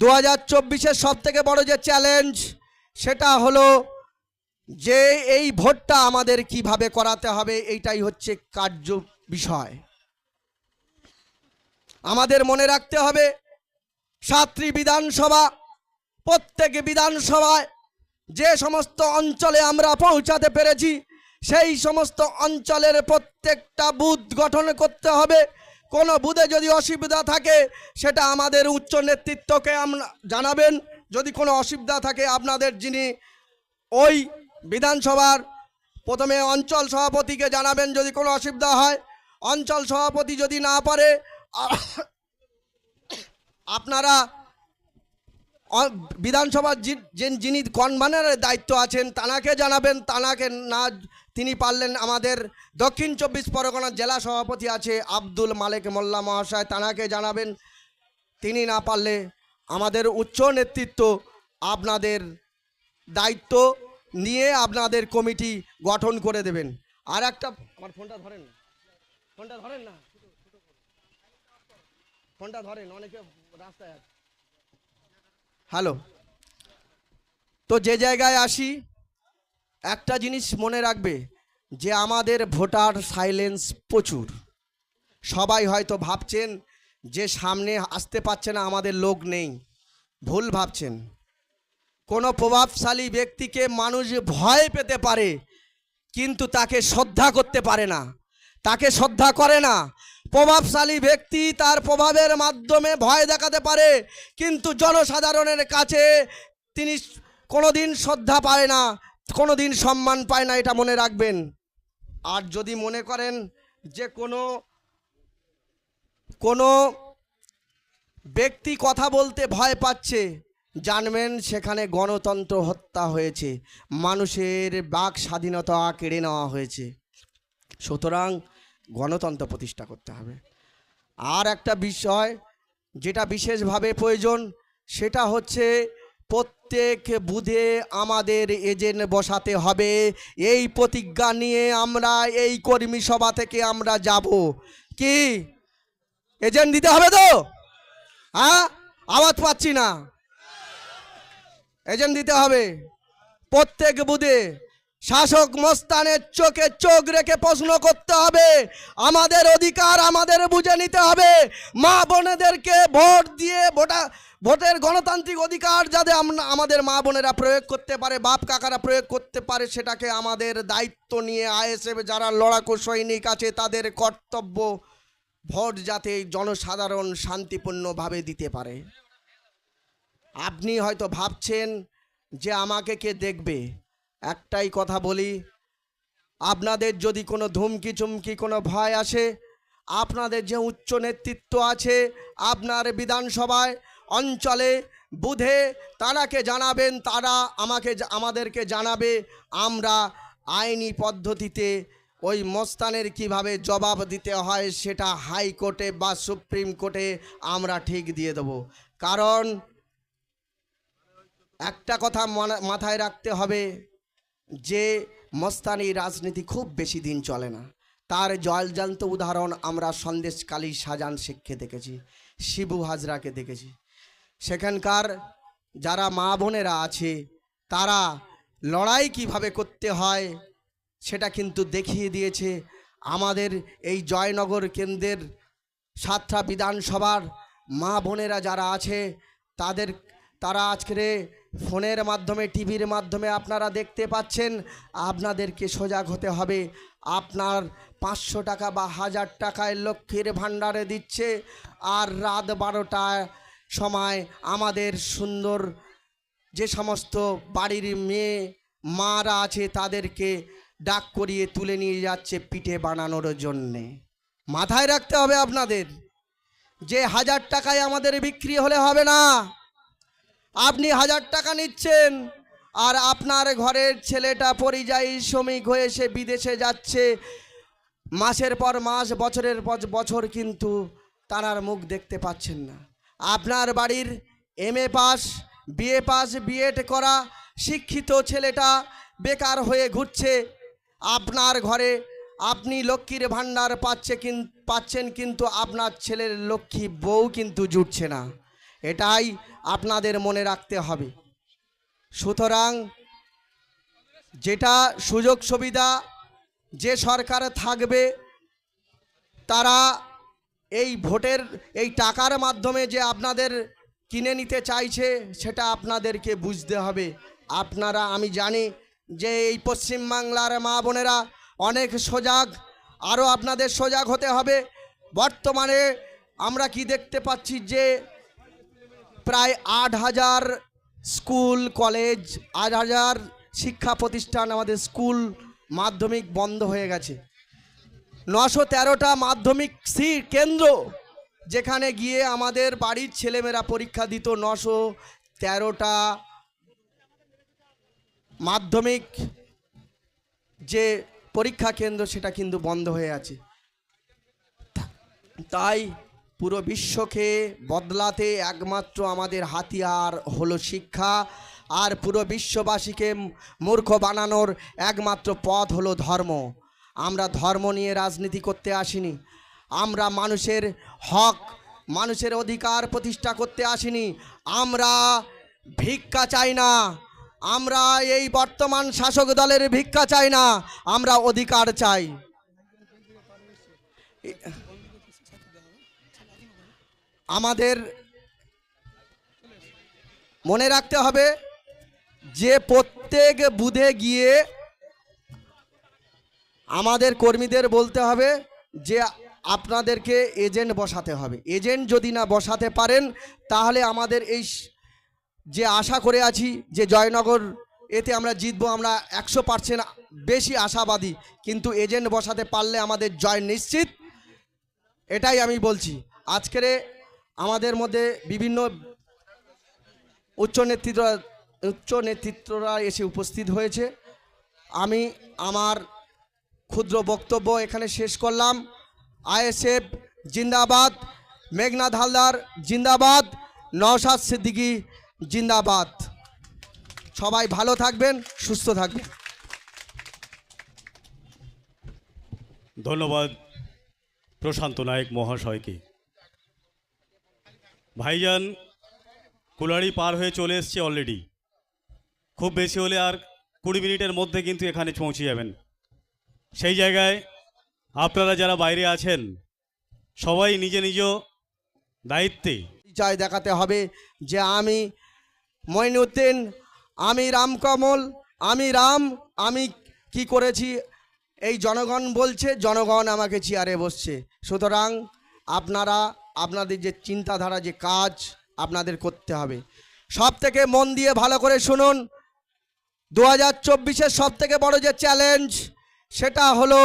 দু হাজার চব্বিশের সব থেকে বড় যে চ্যালেঞ্জ সেটা হলো যে এই ভোটটা আমাদের কীভাবে করাতে হবে, এইটাই হচ্ছে কার্য বিষয়। আমাদের মনে রাখতে হবে, সাতটি বিধানসভা, প্রত্যেক বিধানসভায় যে সমস্ত অঞ্চলে আমরা পৌঁছাতে পেরেছি, সেই সমস্ত অঞ্চলের প্রত্যেকটা বুথ গঠন করতে হবে। কোনো বুধে যদি অসুবিধা থাকে, সেটা আমাদের উচ্চ নেতৃত্বকে আমরা জানাবেন। যদি কোনো অসুবিধা থাকে, আপনাদের যিনি ওই বিধানসভার প্রথমে অঞ্চল সভাপতিকে জানাবেন যদি কোনো অসুবিধা হয়। অঞ্চল সভাপতি যদি না পারে আপনারা বিধানসভার যিনি কনভেনারের দায়িত্ব আছেন, তানাকে জানাবেন। তানাকে না, তিনি পারলেন আমাদের দক্ষিণ চব্বিশ পরগনার জেলা সভাপতি আছে আব্দুল মালেক মোল্লা মহাশয়, তানাকে জানাবেন। তিনি না পারলে আমাদের উচ্চ নেতৃত্ব আপনাদের দায়িত্ব নিয়ে আপনাদের কমিটি গঠন করে দেবেন। আর একটা, আমার ফোনটা ধরেন। ফোনটা ধরেন না? ফোনটা ধরেন, অনেকে রাস্তায় আছে। হ্যালো। তো যে জায়গায় আসি, একটা জিনিস মনে রাখবে যে আমাদের ভোটার সাইলেন্স প্রচুর। সবাই হয়তো ভাবছেন যে সামনে আসতে পারছে না, আমাদের লোক নেই। ভুল ভাবছেন। কোনো প্রভাবশালী ব্যক্তিকে মানুষ ভয় পেতে পারে, কিন্তু তাকে শ্রদ্ধা করতে পারে না। তাকে শ্রদ্ধা করে না প্রভাবশালী ব্যক্তি তার প্রভাবের মাধ্যমে ভয় দেখাতে পারে, কিন্তু জনসাধারণের কাছে তিনি কোনো দিন শ্রদ্ধা পায় না কোনো দিন সম্মান পায় না, এটা মনে রাখবেন। আর যদি মনে করেন যে কোনো কোনো ব্যক্তি কথা বলতে ভয় পাচ্ছে, জানবেন সেখানে গণতন্ত্র হত্যা হয়েছে, মানুষের বাক স্বাধীনতা কেড়ে নেওয়া হয়েছে। সুতরাং গণতন্ত্র প্রতিষ্ঠা করতে হবে। আর একটা বিষয় যেটা বিশেষভাবে প্রয়োজন, সেটা হচ্ছে প্রত্যেক বুধে আমাদের এজেন্ট বসাতে হবে। এই প্রতিজ্ঞা নিয়ে আমরা, এই কর্মী সভা থেকে আমরা যাব। কি? এজেন্ট দিতে হবে তো? হ্যাঁ? আওয়াজ পাচ্ছি না। এজেন্ট দিতে হবে। প্রত্যেক বুধে শাসক মস্তানের চোখে চোখ রেখে প্রশ্ন করতে হবে। আমাদের অধিকার আমাদের বুঝে নিতে হবে। মা বোনেদেরকে ভোট দিয়ে ভোটা ভোটের গণতান্ত্রিক অধিকার যাতে আমাদের মা বোনেরা প্রয়োগ করতে পারে, বাপ কাকারা প্রয়োগ করতে পারে, সেটাকে আমাদের দায়িত্ব নিয়ে আইএসএফ যারা লড়াকু সৈনিক আছে, তাদের কর্তব্য ভোট যাতে জনসাধারণ শান্তিপূর্ণভাবে দিতে পারে। আপনি হয়তো ভাবছেন যে আমাকে কে দেখবে? একটাই কথা বলি, আপনাদের যদি কোনো ধুমকি চুমকি, কোনো ভয় আসে, আপনাদের যে উচ্চ নেতৃত্ব আছে আপনার বিধানসভায়, অঞ্চলে, বুধে তারাকে জানাবেন, তারা আমাকে আমাদেরকে জানাবে, আমরা আইনি পদ্ধতিতে ওই মস্তানের কীভাবে জবাব দিতে হয় সেটা হাইকোর্টে বা সুপ্রিম কোর্টে আমরা ঠিক দিয়ে দেবো। কারণ একটা কথা মাথায় রাখতে হবে যে মস্তানি রাজনীতি খুব বেশি দিন চলে না। তার জলজান্ত উদাহরণ আমরা সন্দেশকালী শাহজাহান শেখকে দেখেছি, শিবু হাজরাকে দেখেছি। সেখানকার যারা মা বোনেরা আছে, তারা লড়াই কীভাবে করতে হয় সেটা কিন্তু দেখিয়ে দিয়েছে আমাদের এই জয়নগর কেন্দ্রের সাতটা বিধানসভার মা বোনেরা যারা আছে, তাদের, তারা আজকে ফোনের মাধ্যমে, টিভির মাধ্যমে আপনারা দেখতে পাচ্ছেন, আপনাদেরকে সজাগ হতে হবে। আপনার পাঁচশো টাকা বা হাজার টাকায় লক্ষ্মীর ভাণ্ডারে দিচ্ছে। আর রাত বারোটায় সময় আমাদের সুন্দর যে সমস্ত বাড়ির মেয়ে, মারা আছে, তাদেরকে ডাক করিয়ে তুলে নিয়ে যাচ্ছে পিঠে বানানোর জন্যে। মাথায় রাখতে হবে আপনাদের, যে হাজার টাকায় আমাদের বিক্রি হলে হবে না। আপনি হাজার টাকা নিচ্ছেন, আর আপনার ঘরের ছেলেটা পরিযায়ী শ্রমিক হয়ে সে বিদেশে যাচ্ছে। মাসের পর মাস, বছরের পর বছর কিন্তু তারার মুখ দেখতে পাচ্ছেন না। আপনার বাড়ির M A pass, BA pass, BEd করা শিক্ষিত ছেলেটা বেকার হয়ে ঘুরছে। আপনার ঘরে আপনি লক্ষ্মীর ভাণ্ডার পাচ্ছে কিন, পাচ্ছেন কিন্তু আপনার ছেলের লক্ষ্মী বউ কিন্তু জুটছে না। এটাই আপনাদের মনে রাখতে হবে। সুতরাং যেটা সুযোগ সুবিধা যে সরকার থাকবে, তারা এই ভোটের, এই টাকার মাধ্যমে যে আপনাদের কিনে নিতে চাইছে, সেটা আপনাদেরকে বুঝতে হবে। আপনারা, আমি জানি যে এই পশ্চিমবাংলার মা বোনেরা অনেক সজাগ, আরও আপনাদের সজাগ হতে হবে। বর্তমানে আমরা কি দেখতে পাচ্ছি যে প্রায় আট হাজার স্কুল, কলেজ, আট হাজার শিক্ষা প্রতিষ্ঠান আমাদের স্কুল মাধ্যমিক বন্ধ হয়ে গেছে। নশো তেরোটা মাধ্যমিক সি কেন্দ্র যেখানে গিয়ে আমাদের বাড়ির ছেলেমেয়েরা পরীক্ষা দিত। নশো তেরোটা মাধ্যমিক যে পরীক্ষা কেন্দ্র সেটা কিন্তু বন্ধ হয়ে আছে। তাই পুরো বিশ্বকে বদলাতে একমাত্র আমাদের হাতিয়ার হলো শিক্ষা। আর পুরো বিশ্ববাসীকে মূর্খ বানানোর একমাত্র পথ হলো ধর্ম। আমরা ধর্ম নিয়ে রাজনীতি করতে আসিনি। আমরা মানুষের হক, মানুষের অধিকার প্রতিষ্ঠা করতে আসিনি। আমরা ভিক্ষা চাই না। আমরা এই বর্তমান শাসক দলের ভিক্ষা চাই না। আমরা অধিকার চাই। আমাদের মনে রাখতে হবে যে প্রত্যেক বুধে গিয়ে আমাদের কর্মীদের বলতে হবে যে আপনাদেরকে এজেন্ট বসাতে হবে। এজেন্ট যদি না বসাতে পারেন, তাহলে আমাদের এই যে আশা করে আছি যে জয়নগর এতে আমরা জিতবো, আমরা একশো পার্সেন্ট বেশি আশাবাদী। কিন্তু এজেন্ট বসাতে পারলে আমাদের জয় নিশ্চিত। এটাই আমি বলছি। আজকের আমাদের মধ্যে বিভিন্ন উচ্চ নেতৃত্ব, উচ্চ নেতৃত্বরা এসে উপস্থিত হয়েছে। আমি আমার ক্ষুদ্র বক্তব্য এখানে শেষ করলাম। আইএসএফ জিন্দাবাদ মেঘনাথ হালদার জিন্দাবাদ, নওশাদ সিদ্দিকী জিন্দাবাদ। সবাই ভালো থাকবেন, সুস্থ থাকবেন। ধন্যবাদ প্রশান্ত নায়ক মহাশয়কে। ভাইজান কুলারি পার হয়ে চলে এসছে অলরেডি খুব বেশি হলে আর কুড়ি মিনিটের মধ্যে কিন্তু এখানে পৌঁছে যাবেন। সেই জায়গায় আপনারা যারা বাইরে আছেন, সবাই নিজে নিজ দায়িত্বে। পরিচয় দেখাতে হবে যে আমি মঈনুদ্দিন আমি রামকমল, আমি রাম, আমি কি করেছি? এই জনগণ বলছে, জনগণ আমাকে চেয়ারে বসছে। সুতরাং আপনারা আপনাদের যে চিন্তাধারা, যে কাজ আপনাদের করতে হবে। সব থেকে মন দিয়ে ভালো করে শুনুন। দু হাজার চব্বিশের সব থেকে বড় যে চ্যালেঞ্জ সেটা হলো